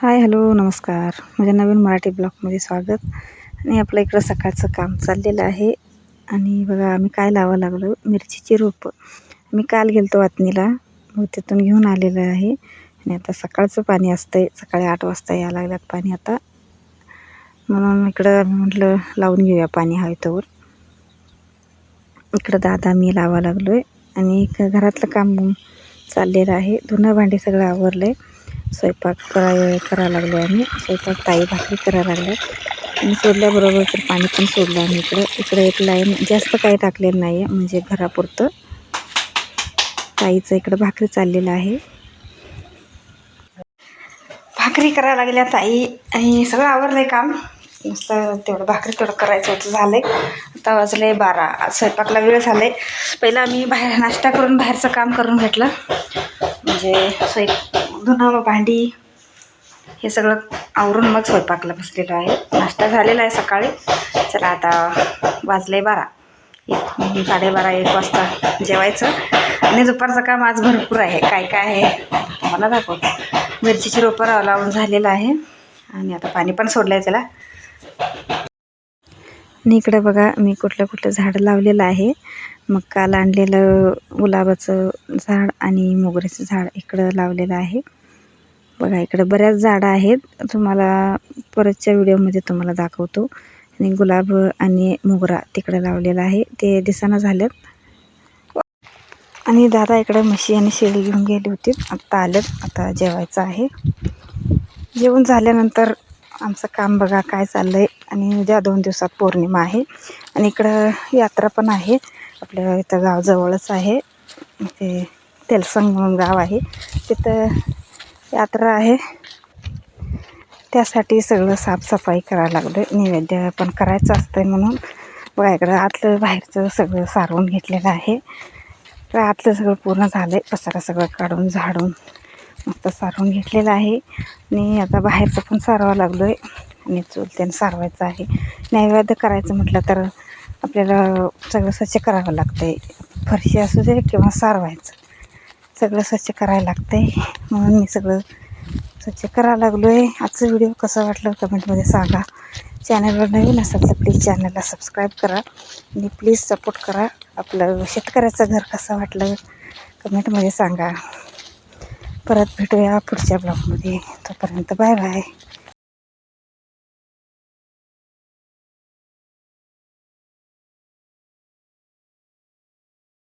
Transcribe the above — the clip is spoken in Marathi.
हाय हॅलो नमस्कार. माझ्या नवीन मराठी ब्लॉगमध्ये स्वागत. आणि आपलं इकडं सकाळचं काम चाललेलं आहे. आणि बघा आम्ही काय लावा लागलो? मिरचीची रोपं. मी काल गेलतो वातनीला मग तिथून घेऊन आलेलं आहे. आणि आता सकाळचं पाणी असतंय. सकाळी आठ वाजता यायला लागल्यात पाणी आता. म्हणून इकडं आम्ही म्हटलं लावून घेऊया पाणी हवे तोवर इकडं दादा मी लावा लागलो आहे आणि घरातलं काम चाललेलं आहे. धुणं भांडी सगळं आवरलं आहे स्वयंपाक कराय करायला लागलो आम्ही. स्वयंपाक ताई भाकरी करायला लागल्या. आणि सोडल्याबरोबर तर पाणी पण सोडलं आम्ही इकडं. इकडं एक लाईन जास्त काही टाकलेलं नाही आहे म्हणजे घरापुरतं. ताईचं इकडं भाकरी चाललेलं आहे. भाकरी करायला लागल्या ताई. आणि सगळं आवरलं आहे काम. नुसतं तेवढं भाकरी तेवढं करायचं होतं झालं आहे आता वाजले बारा. स्वयंपाकला वेळ झाला आहे पहिला आम्ही बाहेर नाश्ता करून बाहेरचं काम करून घेतलं. म्हणजे स्वयं धुणं भांडी हे सगळं आवरून मग स्वयंपाकला बसलेलो आहे. नाश्ता झालेला आहे सकाळी. चला आता वाजले बारा. एक साडेबारा एक वाजता जेवायचं. आणि दुपारचं काम आज भरपूर आहे. काय काय आहे? मला दाखवतो. मिरचीची रोपं लावून झालेलं आहे. आणि आता पाणी पण सोडलं आहे त्याला. आणि इकडं बघा मी कुठलं कुठलं झाड लावलेलं आहे. मग काल आणलेलं गुलाबाचं झाड आणि मोगऱ्याचं झाड इकडं लावलेलं आहे. बघा इकडं बऱ्याच झाडं आहेत. तुम्हाला परतच्या व्हिडिओमध्ये तुम्हाला दाखवतो. आणि गुलाब आणि मोगरा तिकडं लावलेला आहे. ते दिसाना झालेत. आणि दादा इकडं म्हशी आणि शेळी घेऊन गेली होती. आत्ता आलेत. आता जेवायचं आहे. जेवण झाल्यानंतर आमचं काम बघा काय चाललं आहे आणि उद्या दोन दिवसात पौर्णिमा आहे. आणि इकडं यात्रा पण आहे. आपल्या इथं गावजवळच आहे. ते तेलसंग म्हणून गाव आहे. तिथं यात्रा आहे. त्यासाठी सगळं साफसफाई करायला लागलं आहे नैवेद्य पण करायचं असतं म्हणून. बघा इकडं आतलं बाहेरचं सगळं सारवून घेतलेलं आहे. तर आतलं सगळं पूर्ण झालं आहे पसारा सगळं काढून झाडून मस्त सारवून घेतलेलं आहे. आणि आता बाहेरचं पण सारवा लागलो आहे आणि चुलत्यानं सारवायचं आहे. नैवेद्य करायचं म्हटलं तर आपल्याला सगळं स्वच्छ करावं लागतं आहे फरशी असू दे किंवा सारवायचं. सगळं स्वच्छ करायला लागतं आहे म्हणून मी सगळं स्वच्छ करायला लागलो आहे आजचं व्हिडिओ कसं वाटलं कमेंटमध्ये सांगा. चॅनलवर नवीन असाल तर प्लीज चॅनलला सबस्क्राईब करा आणि प्लीज सपोर्ट करा. आपलं शेतकऱ्याचं घर कसं वाटलं कमेंटमध्ये सांगा. परत भेटूया पुढच्या ब्लॉगमध्ये. तोपर्यंत बाय बाय.